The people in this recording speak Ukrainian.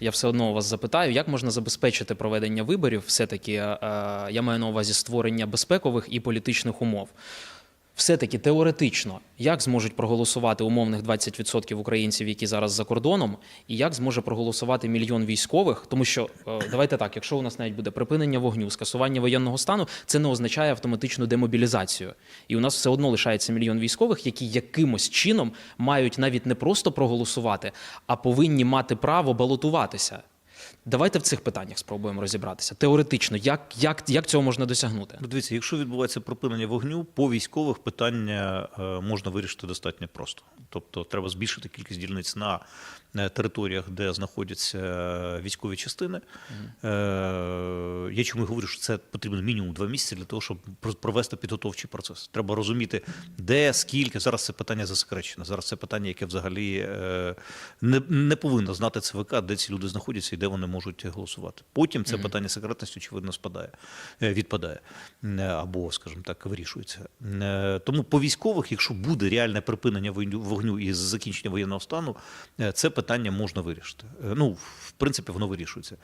Я все одно вас запитаю, як можна забезпечити проведення виборів? Все-таки е, я маю на увазі створення безпекових і політичних умов. Все-таки теоретично, як зможуть проголосувати умовних 20% українців, які зараз за кордоном, і як зможе проголосувати мільйон військових? Тому що е, давайте так, якщо у нас навіть буде припинення вогню, скасування воєнного стану, це не означає автоматичну демобілізацію. І у нас все одно лишається мільйон військових, які якимось чином мають навіть не просто проголосувати, а повинні мати право балотуватися. Давайте в цих питаннях спробуємо розібратися. Теоретично, як, як, як цього можна досягнути? Ну, дивіться, якщо відбувається припинення вогню, по військових питання е, можна вирішити достатньо просто. Тобто треба збільшити кількість дільниць на е, територіях, де знаходяться е, військові частини. Е, Я чому і говорю, що це потрібно мінімум два місяці для того, щоб провести підготовчий процес. Треба розуміти, де, скільки. Зараз це питання засекречене. Зараз це питання, яке взагалі е, не, не повинно знати ЦВК, де ці люди знаходяться і де вони можуть голосувати. Потім це питання секретності, очевидно, спадає, е, відпадає Е, або, скажімо так, вирішується. Тому по військових, якщо буде реальне припинення вогню- і закінчення воєнного стану, це питання можна вирішити. Ну, в принципі, воно вирішується.